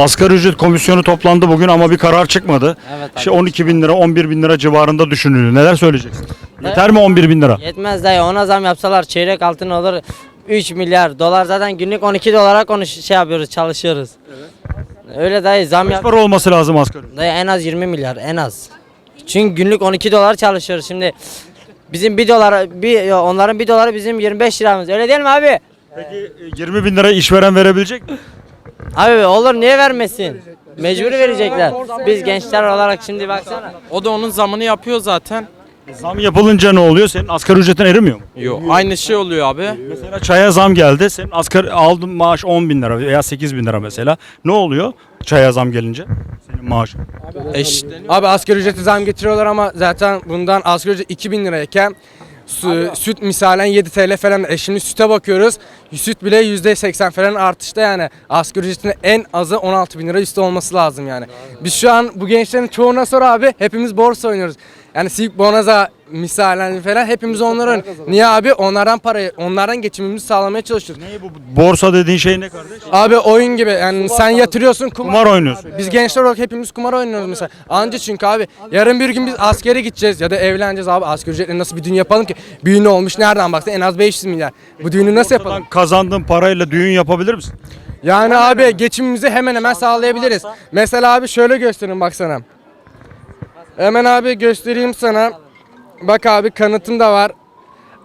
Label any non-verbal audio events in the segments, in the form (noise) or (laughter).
Asgari ücret komisyonu toplandı bugün ama bir karar çıkmadı. Evet İşte 12 bin lira 11 bin lira civarında düşünülüyor. Neler söyleyeceksin? Yeter mi 11 bin lira? Yetmez dayı ona zam yapsalar çeyrek altın olur 3 milyar dolar zaten günlük 12 dolara konuş şey yapıyoruz çalışıyoruz. Öyle dayı zam Kaç yap. para olması lazım asgari ücret? Dayı en az 20 milyar en az. Çünkü günlük 12 dolar çalışıyoruz şimdi. Bizim 1 dolar bir onların 1 doları bizim 25 liramız. Öyle değil mi abi? Peki e, 20 bin lira işveren verebilecek mi? Abi olur niye vermesin? Mecbur verecekler. Biz gençler olarak şimdi baksana. O da onun zamını yapıyor zaten. Zam yapılınca ne oluyor? Senin asgari ücretin erimiyor mu? Yok. Aynı şey oluyor abi. Mesela çaya zam geldi. Senin asgari aldığın maaş 10 bin lira veya 8 bin lira mesela. Ne oluyor çaya zam gelince? Senin maaşın. Eşitleniyor. Abi asgari ücreti zam getiriyorlar ama zaten bundan asgari ücret 2000 lirayken su, süt misalen 7 TL falan. E şimdi süte bakıyoruz. Süt bile %80 falan artışta yani. Asgari ücretin en azı 16 bin lira üstü olması lazım yani. Biz şu an bu gençlerin çoğuna sor abi hepimiz borsa oynuyoruz. Yani Silk Bonaza misalen falan hepimiz onları oynuyoruz. Niye abi? Onlardan parayı, onlardan geçimimizi sağlamaya çalışıyoruz. Ne bu borsa dediğin şey ne kardeş? Abi oyun gibi yani sen yatırıyorsun Kumar oynuyorsun. Biz gençler olarak hepimiz kumar oynuyoruz mesela. Anca çünkü abi yarın bir gün biz askere gideceğiz ya da evleneceğiz abi asgari ücretle nasıl bir düğün yapalım ki? Bir ünlü olmuş nereden baksan en az 500 milyar. Bu düğünü nasıl yapalım? Kazandığın parayla düğün yapabilir misin? Yani abi geçimimizi hemen hemen sağlayabiliriz. Mesela abi şöyle göstereyim baksana. Hemen abi göstereyim sana. Bak abi kanıtım da var.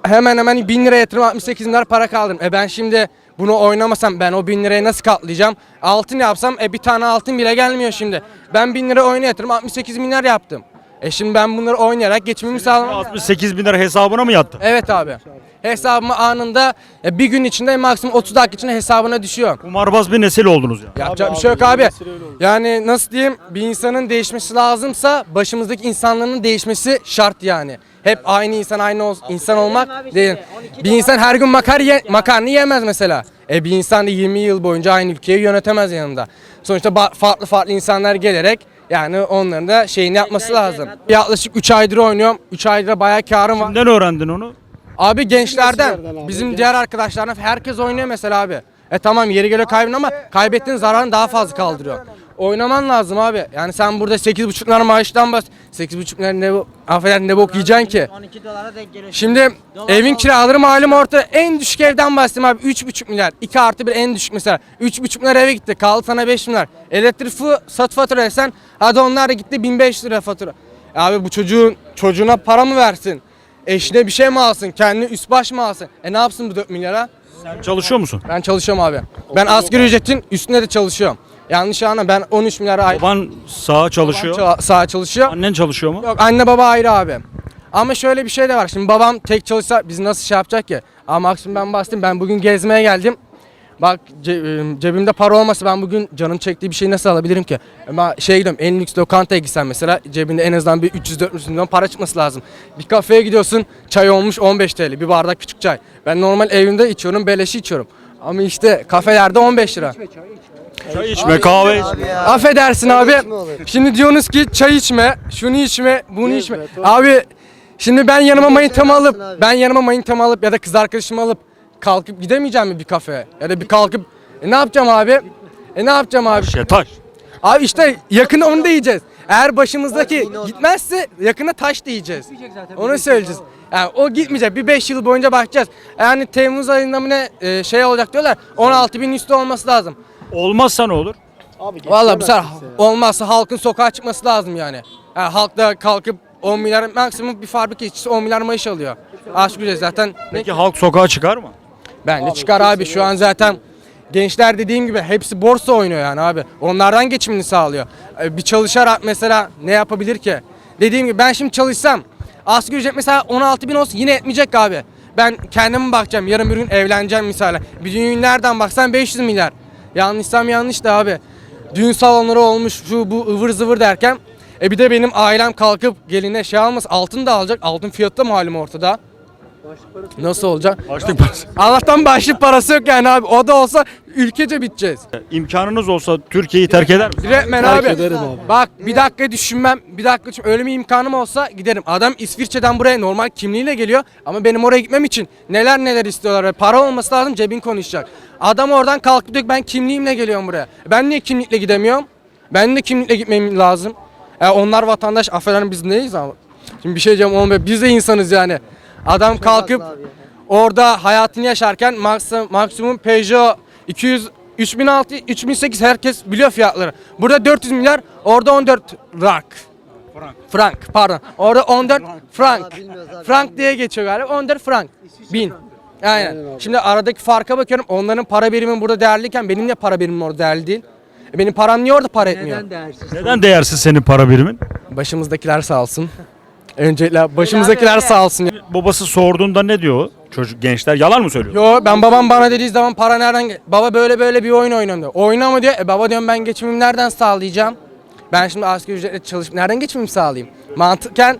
Hemen hemen 1000 lira yatırım 68 milyar para kaldım. E ben şimdi bunu oynamasam ben o 1000 lirayı nasıl katlayacağım? Altın yapsam e bir tane altın bile gelmiyor şimdi. Ben 1000 lira oyuna yatırım 68 milyar yaptım. E şimdi ben bunları oynayarak geçimimi sağlamam. 68 bin lira hesabına mı yattı? Evet abi. Hesabıma anında e, bir gün içinde maksimum 30 dakika içinde hesabına düşüyor. Kumarbaz bir nesil oldunuz ya. Yapacak bir şey yok abi. Yani nasıl diyeyim bir insanın değişmesi lazımsa başımızdaki insanların değişmesi şart yani. Hep aynı insan aynı ol- insan olmak değil. Bir insan her gün makar ye- makarna yiyemez mesela. E bir insan da 20 yıl boyunca aynı ülkeyi yönetemez yanında. Sonuçta ba- farklı farklı insanlar gelerek yani onların da şeyini yapması lazım. Yaklaşık 3 aydır oynuyorum. 3 aydır bayağı karım var. Kimden öğrendin onu? Abi gençlerden, bizim diğer arkadaşlardan herkes oynuyor mesela abi. E tamam yeri geliyor kaybın ama kaybettiğin zararını daha fazla kaldırıyor. Oynaman lazım abi. Yani sen burada 8,5 lira maaştan bas. 8,5 lira ne bu? Affedersin ne bok yiyeceksin ki? 12 dolara denk geliyor. Şimdi evin kiraları malum orta en düşük evden bahsedeyim abi 3,5 milyar. 2 artı 1 en düşük mesela. 3,5 milyar eve gitti. Kaldı sana 5 milyar. Elektrik fu- sat fatura desen hadi onlar da gitti 1500 lira fatura. E Abi bu çocuğun çocuğuna para mı versin? Eşine bir şey mi alsın? Kendi üst baş mı alsın? E ne yapsın bu 4 milyara? Sen çalışıyor musun? Ben çalışıyorum abi. Ben asgari ücretin üstünde de çalışıyorum. Yanlış anlama ben 13 milyara ay Baban sağa çalışıyor. ça- sağa çalışıyor. Annen çalışıyor mu? Yok anne baba ayrı abi. Ama şöyle bir şey de var. Şimdi babam tek çalışsa biz nasıl şey yapacak ki? Ama maksimum ben bastım. Ben bugün gezmeye geldim. Bak ce- e, cebimde para olmasa ben bugün canım çektiği bir şey nasıl alabilirim ki? Ama şey gidiyorum en lüks lokantaya gitsen mesela cebinde en azından bir 300-400 milyon para çıkması lazım. Bir kafeye gidiyorsun çay olmuş 15 TL bir bardak küçük çay. Ben normal evimde içiyorum beleşi içiyorum. Ama işte kafelerde 15 lira. Çay içme, kahve içme. Affedersin abi. Şimdi diyorsunuz ki çay içme, şunu içme, bunu içme. Abi şimdi ben yanıma manitamı alıp, ben yanıma manitamı alıp ya da kız arkadaşımı alıp kalkıp gidemeyeceğim mi bir kafeye? Ya da bir kalkıp e ne yapacağım abi? E ne yapacağım abi? Şey, taş. Abi işte yakında onu da yiyeceğiz. Eğer başımızdaki gitmezse yakında taş da yiyeceğiz. Onu söyleyeceğiz. Yani o gitmeyecek. Bir 5 yıl boyunca bakacağız. Yani Temmuz ayında mı ne e, şey olacak diyorlar. 16 bin üstü olması lazım. Olmazsa ne olur? Vallahi bu sefer olmazsa halkın sokağa çıkması lazım yani. yani halk da kalkıp 10 milyar maksimum bir fabrika işçisi 10 milyar maaş alıyor. Asgari ücret zaten ne? Peki halk sokağa çıkar mı? Bence çıkar abi şu an zaten gençler dediğim gibi hepsi borsa oynuyor yani abi. Onlardan geçimini sağlıyor. Ee, Bir çalışarak mesela ne yapabilir ki? Dediğim gibi ben şimdi çalışsam asgari ücret mesela 16 bin olsun yine etmeyecek abi. Ben kendime bakacağım yarın bir gün evleneceğim misal. Bir düğün nereden baksan 500 milyar. Yanlışsam yanlış da abi. Düğün salonları olmuş şu bu ıvır zıvır derken e bir de benim ailem kalkıp geline şey almaz altın da alacak. Altın fiyatı da malum ortada. Nasıl olacak? Açlık parası. Allah'tan başlık parası yok yani abi. O da olsa ülkece biteceğiz. İmkanınız olsa Türkiye'yi terk eder misiniz? Resmen abi. Bak bir dakika düşünmem. Bir dakika düşün. Öyle bir imkanım olsa giderim. Adam İsviçre'den buraya normal kimliğiyle geliyor. Ama benim oraya gitmem için neler neler istiyorlar. Para olması lazım cebin konuşacak. Adam oradan kalkıp diyor ki, ben kimliğimle geliyorum buraya. Ben niye kimlikle gidemiyorum? Ben de kimlikle gitmem lazım. E onlar vatandaş affedersin biz neyiz ama. Şimdi bir şey diyeceğim oğlum biz de insanız yani. Adam kalkıp orada hayatını yaşarken maksimum, maksimum Peugeot 200 3006 3008 herkes biliyor fiyatları. Burada 400 milyar, orada 14 rak. Frank. Frank pardon. Orada 14 frank. Frank diye geçiyor galiba. 14 frank. Bin. Aynen. Şimdi aradaki farka bakıyorum. Onların para birimi burada değerliyken benim de para birimim orada değerli değil. E Benim param niye orada para etmiyor? Neden değersiz senin para birimin? Başımızdakiler sağ olsun. Öncelikle başımızdakiler sağ olsun. Babası sorduğunda ne diyor? Çocuk gençler yalan mı söylüyor? Yo ben babam bana dediği zaman para nereden gel- Baba böyle böyle bir oyun oynuyorum diyor. Oyna mı diyor. E baba diyorum ben geçimimi nereden sağlayacağım? Ben şimdi asgari ücretle çalışıp nereden geçimimi sağlayayım? Mantıken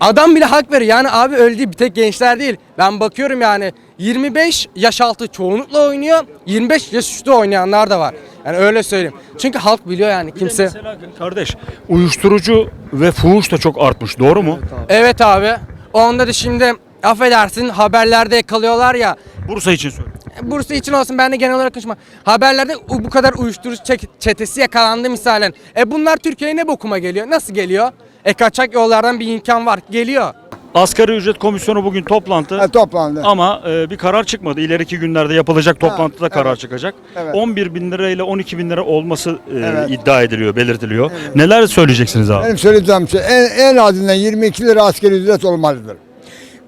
adam bile hak veriyor. Yani abi öyle değil bir tek gençler değil. Ben bakıyorum yani 25 yaş altı çoğunlukla oynuyor. 25 yaş üstü oynayanlar da var. Yani öyle söyleyeyim. Çünkü halk biliyor yani kimse. Mesela kardeş uyuşturucu ve fuhuş da çok artmış doğru mu? Evet abi. Onda da şimdi affedersin haberlerde yakalıyorlar ya. Bursa için söylüyorum. Bursa için olsun ben de genel olarak konuşma. Haberlerde bu kadar uyuşturucu çek- çetesi yakalandı misalen. E bunlar Türkiye'ye ne bokuma geliyor? Nasıl geliyor? E kaçak yollardan bir imkan var. Geliyor. Asgari ücret komisyonu bugün toplantı Ha, toplandı. ama e, bir karar çıkmadı. İleriki günlerde yapılacak toplantıda karar evet. çıkacak. Evet. 11 bin lira ile 12 bin lira olması e, Evet. iddia ediliyor, belirtiliyor. Neler söyleyeceksiniz abi? Benim söyleyeceğim şey en, en azından 22 lira asgari ücret olmalıdır.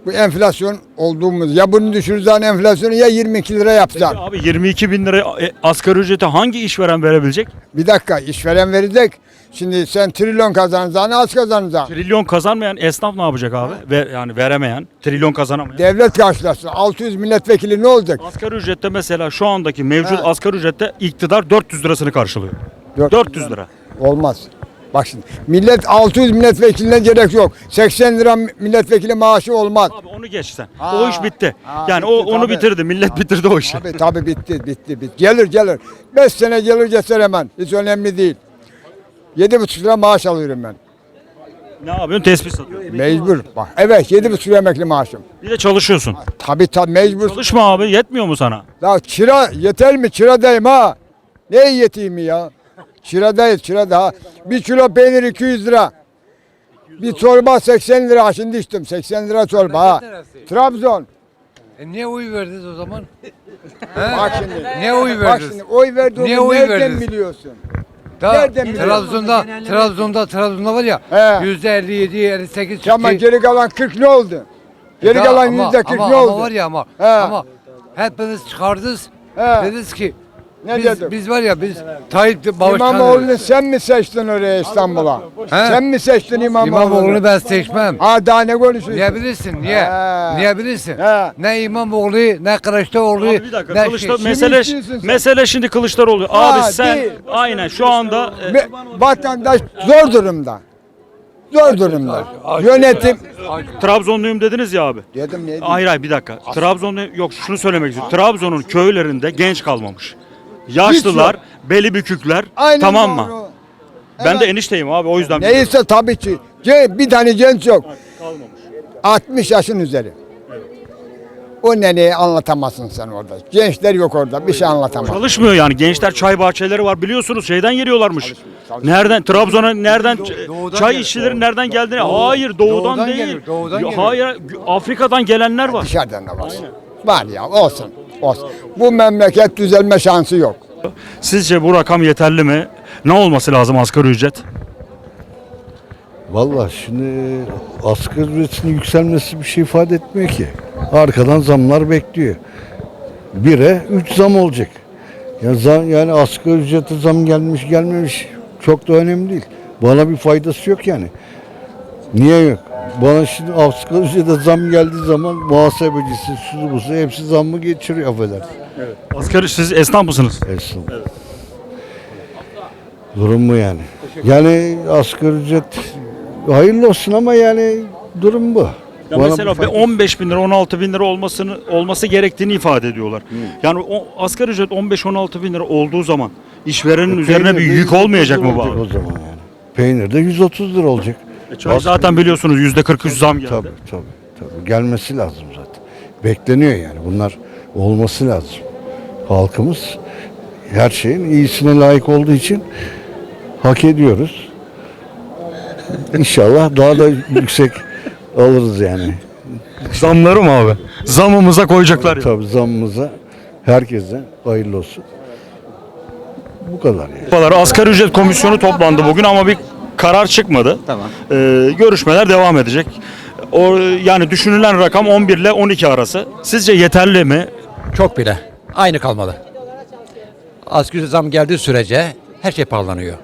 Bu enflasyon olduğumuz ya bunu düşürürsen enflasyonu ya 22 lira yapacaksın. Abi 22 bin lira e, asgari ücreti hangi işveren verebilecek? Bir dakika işveren verecek. Şimdi sen trilyon kazanacaksın az kazanacaksın. Trilyon kazanmayan esnaf ne yapacak abi? Ve yani veremeyen, trilyon kazanamayan. Devlet karşılasın. 600 milletvekili ne olacak? Asgari ücrette mesela şu andaki mevcut Ha. asgari ücrette iktidar 400 lirasını karşılıyor. 400 lira. Olmaz. Bak şimdi millet 600 milletvekiline gerek yok. 80 lira milletvekili maaşı olmaz. Abi onu geç sen. Ha. O iş bitti. Ha, yani bitti o onu tabii. bitirdi. Millet bitirdi o işi. Tabii tabii bitti bitti bitti. Gelir gelir. 5 sene gelir geçer hemen. Hiç önemli değil. 7,5 lira maaş alıyorum ben. Ne yapıyorsun? Tespih satıyorsun. Mecbur. Bak evet 7,5 lira emekli maaşım. Bir de çalışıyorsun. Tabii tabii mecbur. Çalışma abi yetmiyor mu sana? Ya kira yeter mi? Kiradayım ha. Ne yeteyim ya? Kiradayız kirada ha. Bir kilo peynir 200 lira. Bir çorba 80 lira. Şimdi içtim 80 lira çorba ha. Trabzon. E niye oy verdiniz o zaman? (laughs) Bak şimdi. Niye oy Bak verdiniz? şimdi oy verdiğini Niye oy nereden verdiniz? biliyorsun? Da, nereden biliyorsun? Trabzon'da, Trabzon'da, Trabzon'da var ya He. yüzde 57, 58 Tamam çıktı. geri kalan 40 ne oldu? Geri Da, kalan ama- yüzde 40 ama, ne oldu? Ama var ya ama, He. ama hepiniz çıkardınız. He. Dediniz ki Ne biz, dedim? biz var ya biz Tayyip de başkanı. İmamoğlu'nu sen mi seçtin oraya İstanbul'a? Sen mi seçtin İmamoğlu'nu? İmamoğlu'nu ben seçmem. Ha daha ne konuşuyorsun? Niye bilirsin? Niye? He. Niye bilirsin? He. Ne İmamoğlu, ne Kılıçdaroğlu, Abi bir dakika. ne Kılıçlar, şey. mesele, sen? mesele şimdi Kılıçdaroğlu. Ha, Abi sen değil. aynen şu anda e, Ve vatandaş zor durumda. Zor durumda. Yönetim. Trabzonluyum dediniz ya abi. Dedim ne? Hayır hayır bir dakika. Trabzonlu yok şunu söylemek istiyorum. Trabzon'un köylerinde genç kalmamış. Yaşlılar, beli bükükler. Aynen tamam mı? doğru. Ben de enişteyim abi o yüzden. Neyse tabii ki. Ce- Bir tane genç yok. 60 yaşın üzeri. O neneyi anlatamazsın sen orada. Gençler yok orada. Bir şey anlatamaz. Çalışmıyor yani. Gençler çay bahçeleri var biliyorsunuz şeyden geliyorlarmış. Nereden Trabzon'a nereden doğudan çay geliyor. işçilerin nereden geldiğini hayır doğudan, doğudan değil. geliyor, doğudan Ya. Hayır Afrika'dan gelenler var. Dışarıdan da var. Var ya olsun. Olsun. Bu memleket düzelme şansı yok. Sizce bu rakam yeterli mi? Ne olması lazım asgari ücret? Vallahi şimdi asgari ücretin yükselmesi bir şey ifade etmiyor ki. Arkadan zamlar bekliyor. Bire 3 zam olacak. Ya zam, yani asgari ücrete zam gelmiş gelmemiş çok da önemli değil. Bana bir faydası yok yani. Niye yok? Bana şimdi asgari ücrete zam geldiği zaman muhasebecisi, şusu busu hepsi zammı geçiriyor affedersin. Asgari siz esnaf mısınız? Esnaf. Durum bu yani. Yani asgari ücret hayırlı olsun ama yani durum bu. Ya Bana mesela fark- 15 bin lira 16 bin lira olmasını olması gerektiğini ifade ediyorlar. Yani o asgari ücret 15-16 bin lira olduğu zaman işverenin üzerine bir yük 130 olmayacak mı bu? O zaman yani. Peynir de 130 lira olacak. E çay zaten biliyorsunuz %43 zam geldi. Tabii tabii tabii. Gelmesi lazım zaten. Bekleniyor yani. Bunlar olması lazım. Halkımız her şeyin iyisine layık olduğu için hak ediyoruz. İnşallah daha da yüksek alırız yani. Zamları mı abi? Zamımıza koyacaklar ya. Tabii zammımıza herkese hayırlı olsun. Bu kadar yani. Asgari ücret komisyonu toplandı bugün ama bir karar çıkmadı. Tamam. Ee, görüşmeler devam edecek. O yani düşünülen rakam 11 ile 12 arası. Sizce yeterli mi? Çok bile. Aynı kalmalı. Asgari zam geldiği sürece her şey pahalanıyor.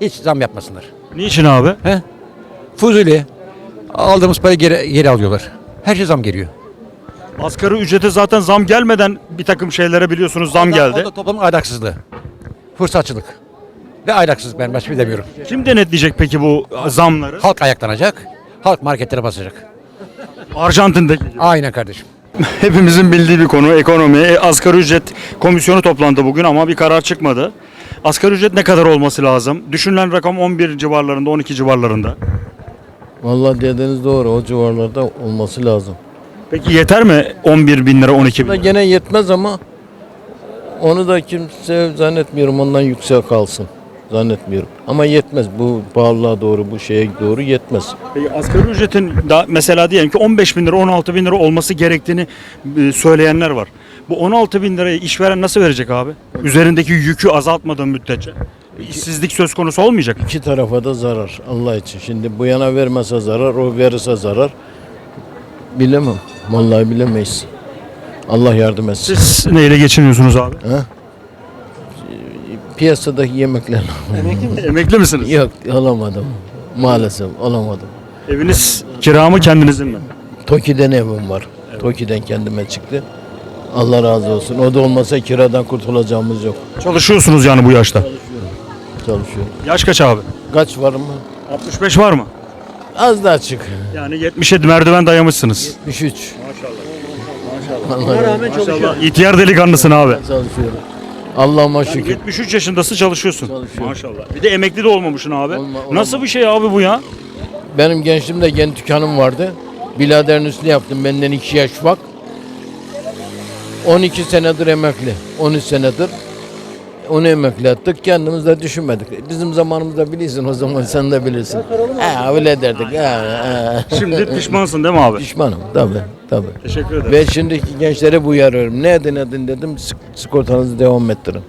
Hiç zam yapmasınlar. Niçin abi? Fuzuli. Aldığımız parayı geri, geri alıyorlar. Her şey zam geliyor. Asgari ücrete zaten zam gelmeden bir takım şeylere biliyorsunuz zam O da- geldi. O da toplumun ahlaksızlığı. Fırsatçılık. Ve ahlaksızlık ben başka bir şey demiyorum. Kim denetleyecek peki bu zamları? Halk ayaklanacak. Halk marketlere basacak. Arjantin'deki gibi. Aynen kardeşim. (laughs) Hepimizin bildiği bir konu ekonomi. E, asgari ücret komisyonu toplandı bugün ama bir karar çıkmadı. Asgari ücret ne kadar olması lazım? Düşünülen rakam 11 civarlarında, 12 civarlarında. Vallahi dediğiniz doğru. O civarlarda olması lazım. Peki yeter mi 11 bin lira, 12 bin lira? gene yetmez ama onu da kimse zannetmiyorum ondan yüksek kalsın. Zannetmiyorum. Ama yetmez. Bu pahalılığa doğru, bu şeye doğru yetmez. Peki asgari ücretin da mesela diyelim ki 15 bin lira, 16 bin lira olması gerektiğini e, söyleyenler var. Bu 16 bin lirayı işveren nasıl verecek abi? Üzerindeki yükü azaltmadığı müddetçe. İşsizlik söz konusu olmayacak. İki tarafa da zarar Allah için. Şimdi bu yana vermese zarar, o verirse zarar. Bilemem. Vallahi bilemeyiz. Allah yardım etsin. Siz neyle geçiniyorsunuz abi? Piyasadaki yemekler (laughs) Emekli misiniz? yok alamadım. Maalesef alamadım. Eviniz kira mı kendinizin mi? Toki'den evim var. Toki'den kendime çıktı. Allah razı olsun. O da olmasa kiradan kurtulacağımız yok. Çalışıyorsunuz yani bu yaşta. Çalışıyorum. Yaş kaç abi? Kaç var mı? 65 var mı? Az daha çık. Yani 77 merdiven dayamışsınız. 73. Maşallah. Maşallah. İhtiyar delikanlısın abi. Çalışıyorum. Allah'ıma şükür. 73 yaşındasın çalışıyorsun. Çalışıyorum. Maşallah. Bir de emekli de olmamışsın abi. Olma- Nasıl bir şey abi bu ya? Benim gençliğimde kendi dükkanım vardı. Biladerin üstüne yaptım. Benden 2 yaş ufak. 12 senedir emekli. 13 senedir. Onu emekli ettik. Kendimiz de düşünmedik. Bizim zamanımızda bilirsin o zaman sen de bilirsin. Ha öyle derdik. Ha, ha. Şimdi pişmansın değil mi abi? Pişmanım tabii tabii. Teşekkür ederim. Ve şimdiki gençlere bu uyarıyorum. Ne edin edin dedim sigortanızı devam ettirin.